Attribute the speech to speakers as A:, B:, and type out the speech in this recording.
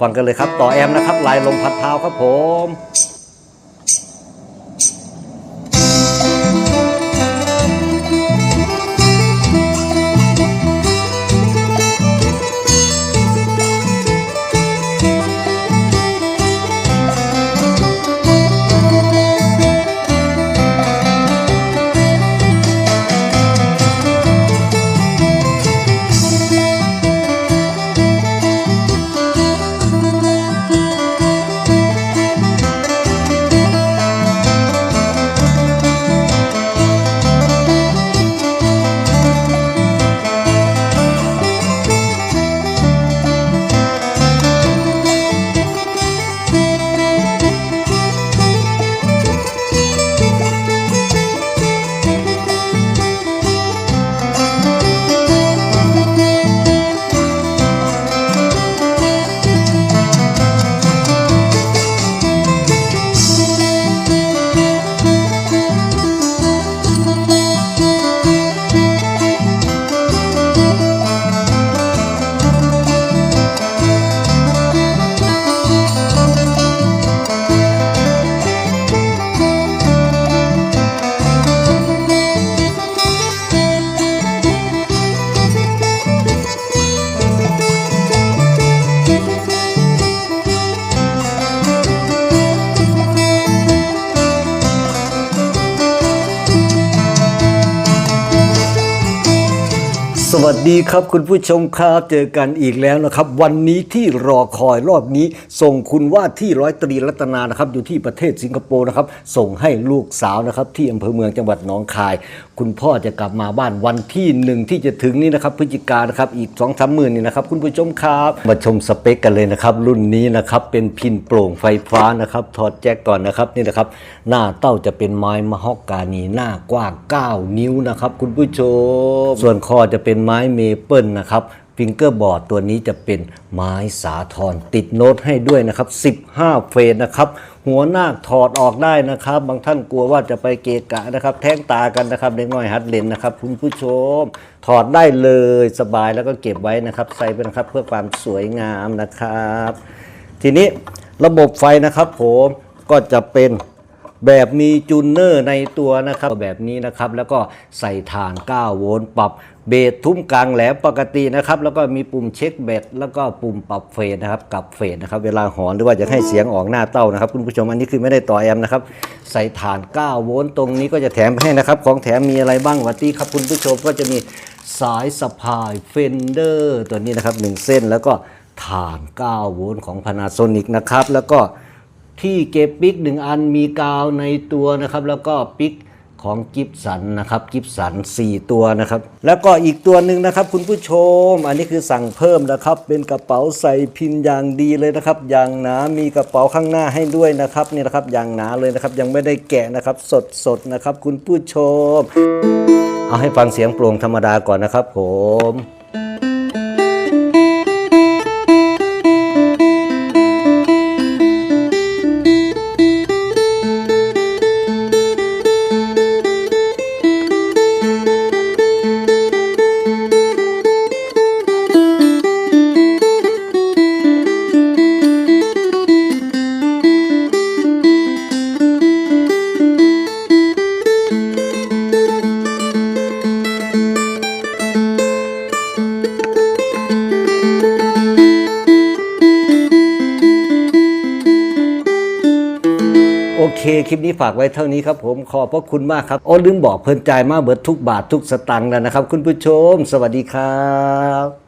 A: ฟังกันเลยครับ ต่อแอมนะครับลายลมพัดเท้าครับผม วัสดีครับคุณผู้ชมครับเจอกันอีกแล้วนะครับ วันนี้ที่รอคอยรอบนี้ ส่งคุณว่าที่ร้อยตรีรัตนานะครับอยู่ที่ประเทศสิงคโปร์นะครับส่งให้ลูกสาวนะครับที่อำเภอเมืองจังหวัดหนองคาย คุณพ่อจะกลับมาบ้านวันที่หนึ่งที่จะถึงนี้นะครับพฤศจิกานนะครับอีก2องสามหมื่นนี่นะครับคุณผู้ชมครับมาชมสเปคกันเลยนะครับ รุ่นนี้นะครับเป็นพินโปร่งไฟฟ้านะครับถอดแจ็คก่อนนะครับนี่นะครับ หน้าเต้าจะเป็นไม้มะฮอกกานีหน้ากว้าง9 นิ้วนะครับคุณผู้ชม ส่วนคอจะเป็นไม้เมเปิลนะครับ ฟิงเกอร์บอร์ดตัวนี้จะเป็นไม้สาทรติดโน้ตให้ด้วยนะครับ 15 เฟสนะครับ หัวหน้าถอดออกได้นะครับ บางท่านกลัวว่าจะไปเกะกะนะครับ แท้งตากันนะครับเด็กน้อยฮัดเลนนะครับ คุณผู้ชม ถอดได้เลยสบายแล้วก็เก็บไว้นะครับ ใส่ไปนะครับเพื่อความสวยงามนะครับ ทีนี้ระบบไฟนะครับผมก็จะเป็น แบบมีจูนเนอร์ในตัวนะครับแบบนี้นะครับ แล้วก็ใส่ฐาน 9 โวลต์ปรับเบสทุ่มกลางแหลมปกตินะครับ แล้วก็มีปุ่มเช็คเบสแล้วก็ปุ่มปรับเฟสนะครับกับเฟสนะครับ เวลาหอนหรือว่าจะให้เสียงออกหน้าเต้านะครับ คุณผู้ชมอันนี้คือไม่ได้ต่อแอมป์นะครับ ใส่ฐาน 9 โวลต์ตรงนี้ก็จะแถมให้นะครับ ของแถมมีอะไรบ้างวัตีครับคุณผู้ชมก็จะมีสายสะพายเฟนเดอร์ตัวนี้นะครับหนึ่งเส้นแล้วก็ฐาน 9 โวลต์ของ Panasonic นะครับแล้วก็ ที่เก็บปิกหนึ่งอันมีกาวในตัวนะครับ แล้วก็ปิกของกิฟสันนะครับกิฟสัน 4 ตัวนะครับ แล้วก็อีกตัวหนึ่งนะครับ คุณผู้ชม อันนี้คือสั่งเพิ่มนะครับ เป็นกระเป๋าใส่พินอย่างดีเลยนะครับอย่างหนามีกระเป๋าข้างหน้าให้ด้วยนะครับนี่นะครับอย่างหนาเลยนะครับ ยังไม่ได้แกะนะครับสดสดนะครับ คุณผู้ชม เอาให้ฟังเสียงโปร่งธรรมดาก่อนนะครับผม เค คลิปนี้ฝากไว้เท่านี้ครับผมขอบพระคุณมากครับโอ้ลืมบอกเพลินใจมากเบิดทุกบาททุกสตังค์แล้วนะครับ คุณผู้ชม สวัสดีครับ